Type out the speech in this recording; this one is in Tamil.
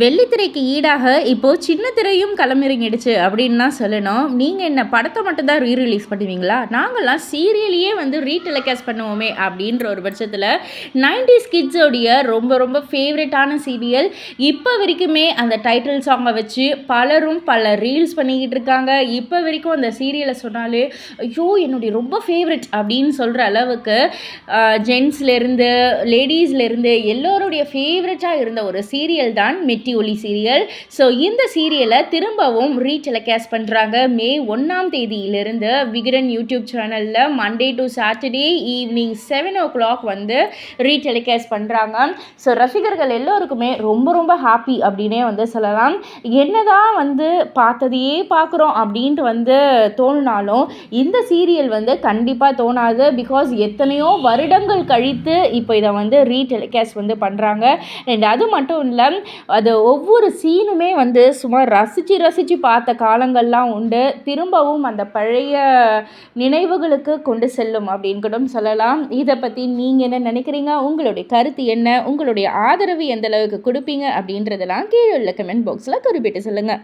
வெள்ளித்திரைக்கு ஈடாக இப்போது சின்ன திரையும் களமிறங்கிடுச்சு அப்படின்னு தான் சொல்லணும். நீங்கள் என்ன படத்தை மட்டும் தான் பண்ணுவீங்களா? நாங்கள்லாம் சீரியலையே வந்து ரீடெலிகாஸ்ட் பண்ணுவோமே அப்படின்ற ஒரு பட்சத்தில் நைன்டிஸ் கிட்ஸோடைய ரொம்ப ரொம்ப ஃபேவரட்டான சீரியல் இப்போ வரைக்குமே அந்த டைட்டில் சாங்கை வச்சு பலரும் பல ரீல்ஸ் பண்ணிக்கிட்டு இருக்காங்க. இப்போ வரைக்கும் அந்த சீரியலை சொன்னாலே ஐயோ என்னுடைய ரொம்ப ஃபேவரட் அப்படின்னு சொல்கிற அளவுக்கு ஜென்ஸ்லேருந்து லேடிஸ்லேருந்து எல்லோருடைய ஃபேவரட்டாக இருந்த ஒரு சீரியல் தான் மெட்டி ஒலி சீரியல். ஸோ இந்த சீரியலை திரும்பவும் ரீடெலிகாஸ்ட் பண்ணுறாங்க மே ஒன்றாம் தேதியிலிருந்து விகடன் யூடியூப் சேனலில் Monday to Saturday evening seven o'clock வந்து ரீடெலிகாஸ்ட் பண்ணுறாங்க ஸோ ரசிகர்கள் எல்லோருக்குமே ரொம்ப ரொம்ப ஹாப்பி அப்படின்னே வந்து சொல்லலாம். என்னதான் வந்து பார்த்ததையே பார்க்குறோம் அப்படின்ட்டு வந்து தோணுனாலும் இந்த சீரியல் வந்து கண்டிப்பாக தோணாது. பிகாஸ் எத்தனையோ வருடங்கள் கழித்து இப்போ இதை வந்து ரீடெலிகாஸ்ட் வந்து பண்ணுறாங்க அண்ட் அது மட்டும் இல்லை அது ஒவ்வொரு சீனுமே வந்து சும்மா ரசித்து ரசித்து பார்த்த காலங்கள்லாம் உண்டு. திரும்பவும் அந்த பழைய நினைவுகளுக்கு கொண்டு செல்லும் அப்படின்னு கூட சொல்லலாம். இதை பற்றி நீங்கள் என்ன நினைக்கிறீங்க? உங்களுடைய கருத்து என்ன? உங்களுடைய ஆதரவு எந்த அளவுக்கு கொடுப்பீங்க அப்படின்றதெல்லாம் கீழே உள்ள கமெண்ட் பாக்ஸில் குறிப்பிட்டு சொல்லுங்கள்